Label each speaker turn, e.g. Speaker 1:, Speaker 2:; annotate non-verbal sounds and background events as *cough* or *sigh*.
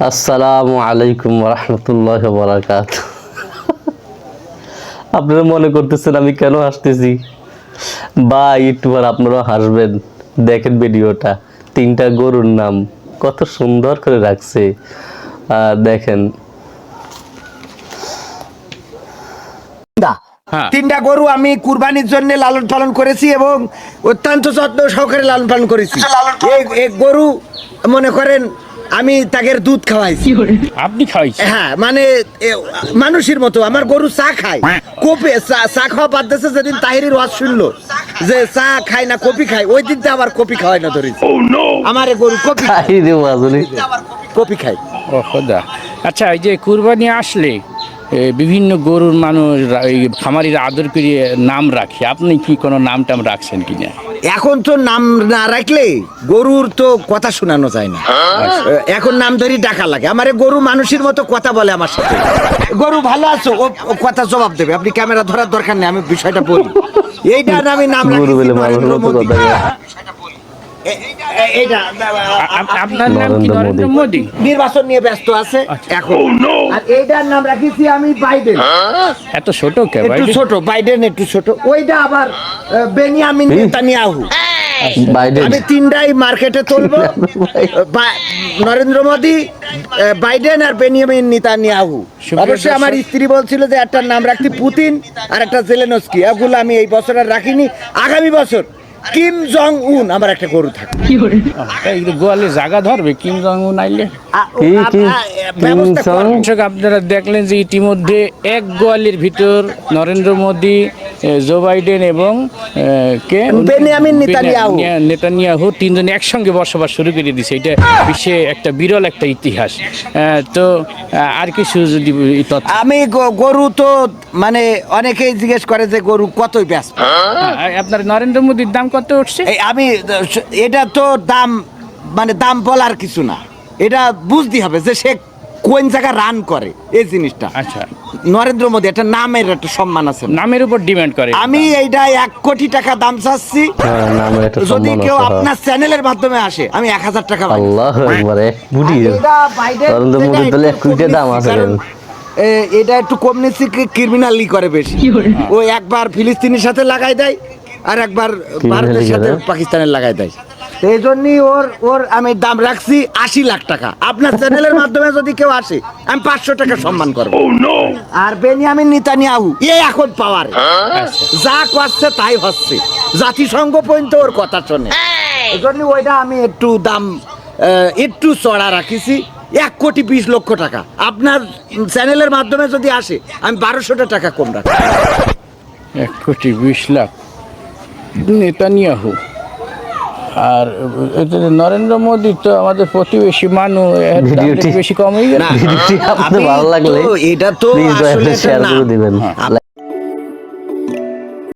Speaker 1: আসসালামু আলাইকুম রহমতুল্লাহ বরাকাত আপনারা মনে করতেছেন আমি কেন হাসতেছি? বা আর আপনারা হাসবেন। দেখেন ভিডিওটা তিনটা গরুর নাম কত সুন্দর করে রাখছে। দেখেন।
Speaker 2: হ্যাঁ।
Speaker 3: তিনটা গরু আমি কুরবানির জন্য লালন পালন করেছি এবং অত্যন্ত যত্ন সহকারে লালন পালন করেছি। এই- এই গরু মনে করেন আমি তাকে দুধ খাওয়াইছি।
Speaker 2: আপনি খাওয়াইছেন?
Speaker 3: হ্যাঁ মানে মানুষের মতো আমার গরু চা খায়। কপি চা- চা খাওয়া বাদ দিয়েছে যেদিন তাহিরির ওয়াজ শুনলো যে চা খায় না কপি খায় ওই দিন তো আবার কপি খাওয়াই না ধরেছি। আমার এই গরু কপি
Speaker 1: খাই
Speaker 3: কপি খায়।
Speaker 2: ও খোদা। আচ্ছা এই যে কুরবানি আসলে বিভিন্ন গরুর মানুষ খামারিরা আদর করে নাম রাখে। আপনি কি কোনো নাম টাম রাখছেন কিনা?
Speaker 3: এখন তো নাম না রাখলে গরুর তো কথা শোনানো যায় না। এখন নাম ধরি ডাকা লাগে। আমার গরু মানুষের মতো কথা বলে আমার সাথে। গরু ভালো আছো ও কথা জবাব দেবে। আপনি ক্যামেরা ধরার দরকার নেই আমি বিষয়টা বলি। এইটা আমি নাম
Speaker 2: আপনার নাম কি
Speaker 1: নরেন্দ্র
Speaker 2: নরেন্দ্র মোদী।
Speaker 3: নির্বাচন নিয়ে ব্যস্ত আছে এখন আর এইটার নাম রাখিছি আমি বাইডেন।
Speaker 2: এত ছোট কে
Speaker 3: একটু ছোট বাইডেন একটু ছোট। ওইটা আবার বেনিয়ামিন নেতানিয়াহু।
Speaker 1: বাইডেন।
Speaker 3: আমি তিনটাই মার্কেটে তুলবো। *laughs* বা- নরেন্দ্র মোদী বাইডেন আর বেনিয়ামিন নেতানিয়াহু। অবশ্যই আমার স্ত্রী বলছিল যে একটা নাম রাখতে পুতিন আর একটা জেলেনস্কি। এগুলো আমি এই বছর আর রাখিনি। আগামী বছর কিম জং উন আমার একটা গরু
Speaker 2: যে গোয়ালে জায়গা ধরবে কিম জং উন আইলে আপনারা দেখলেন যে ইতিমধ্যে এক গোয়ালির ভিতর নরেন্দ্র মোদী জো বাইডেন এবং কে?
Speaker 3: নেতানিয়াহু।
Speaker 2: তিনজন একসঙ্গে বসবাস শুরু করে দিয়েছে এটা বিশ্বে একটা বিরল একটা ইতিহাস। তো আর কিছু যদি
Speaker 3: আমি গরু তো মানে অনেকেই জিজ্ঞেস করে যে গরু কতই ব্যস্ত।
Speaker 2: আপনার নরেন্দ্র মোদীর দাম কত উঠছে?
Speaker 3: আমি এটা তো দাম মানে দাম বলার কিছু না। এটা বুঝতে হবে যে সে কোন জায়গা রান করে? এই জিনিসটা।
Speaker 2: আচ্ছা।
Speaker 3: নরেন্দ্র মোদী একটা নামের একটা সম্মান আছে।
Speaker 2: নামের উপর ডিমান্ড করে।
Speaker 3: আমি এইটা এক কোটি টাকা দাম চাচ্ছি।
Speaker 1: হ্যাঁ
Speaker 3: যদি কেউ
Speaker 1: হ্যাঁ।
Speaker 3: আপনার চ্যানেলের মাধ্যমে আসে আমি এক হাজার টাকা
Speaker 1: আল্লাহ একবার এক
Speaker 3: এটা
Speaker 1: নরেন্দ্র মোদীর তাহলে এক
Speaker 3: একটু
Speaker 1: কোটি
Speaker 3: কম
Speaker 1: দাম
Speaker 3: নিচ্ছি,
Speaker 1: আছে।
Speaker 3: এটা একটু কম নিচ্ছি ক্রিমিনালি করে বেশি। ও একবার ফিলিস্তিনের সাথে লাগাই দেয় আর একবার ভারতের সাথে পাকিস্তানের লাগাই দেয়। এই জন্যই ওর ওর আমি দাম রাখছি আশি লাখ টাকা। আপনার চ্যানেলের মাধ্যমে যদি কেউ আসে আমি পাঁচশো টাকা সম্মান করব। আর বেনিয়ামিন নিতানিয়াহু এ এখন পাওয়ার যা করছে তাই হচ্ছে। জাতিসংঘ পর্যন্ত ওর কথা শোনে। এই জন্য ওইটা আমি একটু দাম একটু চড়া রাখিছি। এক কোটি বিশ লক্ষ টাকা। আপনার চ্যানেলের মাধ্যমে যদি আসে আমি বারোশোটা টাকা কম রাখি
Speaker 2: এক কোটি বিশ লাখ। নেতানিয়াহু। আর নরেন্দ্র মোদী তো আমাদের প্রতিবেশী মানুষ বেশি কম হয়ে গেল
Speaker 3: এটা তো
Speaker 1: শেয়ার করে দিবেন।
Speaker 3: হ্যাঁ।